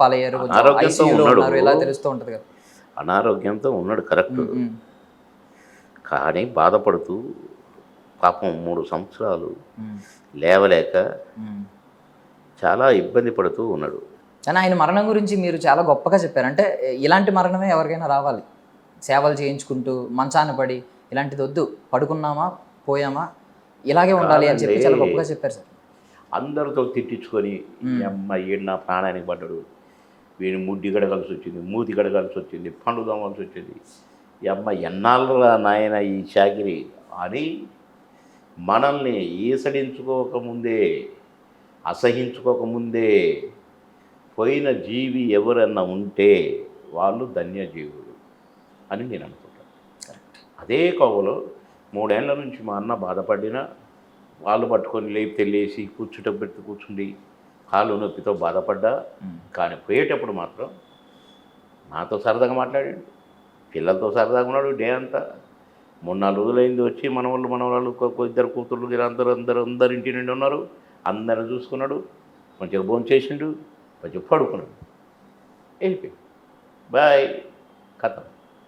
పాలయ్యారు అనారోగ్యంతో ఉన్నాడు. ఇలా తెలుస్తూ ఉంటుంది కదా. అనారోగ్యంతో ఉన్నాడు కరెక్ట్. కానీ బాధపడుతూ పాపం మూడు సంవత్సరాలు లేవలేక. చాలా ఇబ్బంది పడుతూ ఉన్నాడు. కానీ ఆయన మరణం గురించి మీరు చాలా గొప్పగా చెప్పారు. అంటే ఇలాంటి మరణమే ఎవరికైనా రావాలి. సేవలు చేయించుకుంటూ మంచాన పడి ఇలాంటిది వద్దు. పడుకున్నామా? పోయామా? ఇలాగే ఉండాలి అని చెప్పి చాలా గొప్పగా చెప్పారు సార్. అందరితో తిట్టించుకొని ఈ అమ్మాయి నా ప్రాణానికి పడ్డాడు. వీడిని ముడ్డి గడగాల్సి వచ్చింది మూతి గడగాల్సి వచ్చింది పండు తోమాల్సి వచ్చింది. ఈ అమ్మ ఎన్నాళ్ళరా నాయన ఈ చాకిరి అని మనల్ని ఈసడించుకోకముందే అసహించుకోకముందే పోయిన జీవి ఎవరన్నా ఉంటే వాళ్ళు ధన్యజీవులు అని నేను అనుకుంటాను. అదే కోవలో మూడేళ్ళ నుంచి మా అన్న బాధపడినా వాళ్ళు పట్టుకొని లేపి తెల్లేసి కూర్చుట పెట్టి కూర్చుండి కాళ్ళు నొప్పితో బాధపడ్డా కానీ పోయేటప్పుడు మాత్రం నాతో సరదాగా మాట్లాడాడు. పిల్లలతో సరదాగా ఉన్నాడు డే అంతా. మూడు నాలుగు రోజులైంది వచ్చి మన వాళ్ళు మన వాళ్ళు ఇద్దరు కూతుర్లు వీళ్ళందరూ అందరూ అందరు ఇంటి నుండి ఉన్నారు. అందరిని చూసుకున్నాడు. మంచిగా భోజనం చేసిండు మంచిగా పడుకున్నాడు. వెళ్ళిపోయి బాయ్. కథం.